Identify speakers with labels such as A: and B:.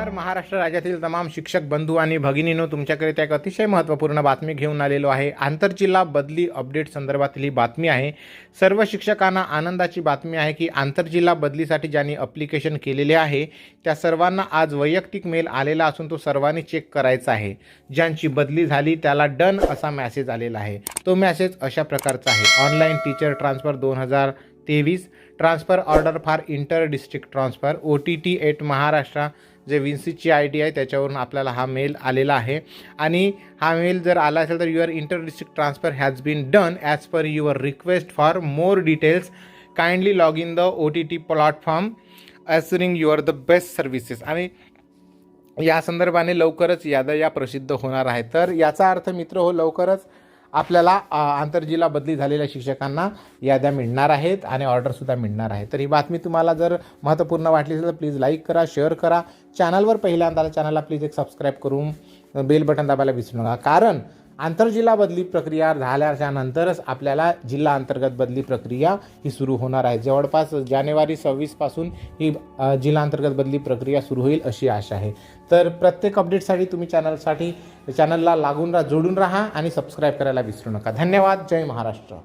A: नमस्कार. महाराष्ट्र राज्यातील तमाम शिक्षक बंधू आणि भगिनींनो त्या एक अतिशय महत्त्वपूर्ण बातमी घेऊन आलेलो आहे. आंतरजिल्हा बदली अपडेट संदर्भातील ही बातमी आहे. सर्व शिक्षकांना आनंदाची बातमी आहे की आंतरजिल्हा बदलीसाठी ज्यांनी अप्लिकेशन केलेले आहे त्या सर्वांना आज वैयक्तिक मेल आलेला असून तो सर्वांनी चेक करायचा आहे. ज्यांची बदली झाली त्याला डन असा मॅसेज आलेला आहे. तो मॅसेज अशा प्रकारचा आहे. ऑनलाईन टीचर ट्रान्सफर दोन हजार तेवीस transfer order for inter district transfer O T T at Maharashtra जे विन्सीची आय डी आहे त्याच्यावरून आपल्याला हा मेल आलेला आहे. आणि हा मेल जर आला असेल तर your inter district transfer has been done as per your request for more details kindly log in the O T T platform assuring your the best services आणि या संदर्भाने लवकरच याद्या या प्रसिद्ध होणार आहे. तर याचा अर्थ मित्र हो लवकरच आपल्याला आंतरजिल्हा बदली झालेल्या शिक्षकांना याद्या मिळणार आहेत आणि ऑर्डरसुद्धा मिळणार आहे. तर ही बातमी तुम्हाला जर महत्त्वपूर्ण वाटली असेल तर प्लीज लाईक करा शेअर करा. चॅनलवर पहिल्यांदा चॅनलला प्लीज एक सबस्क्राईब करून बेल बटन दाबायला विसरू नका. कारण आंतरजिल्हा बदली प्रक्रिया झाल्याच्या नंतरच आपल्याला जिल्हा अंतर्गत बदली प्रक्रिया ही सुरू होणार आहे. जवळपास जानेवारी सव्वीसपासून ही जिल्हा अंतर्गत बदली प्रक्रिया सुरू होईल अशी आशा आहे. तर प्रत्येक अपडेटसाठी तुम्ही चॅनलसाठी चॅनलला लागून राहा जोडून राहा आणि सबस्क्राईब करायला विसरू नका. धन्यवाद. जय महाराष्ट्र.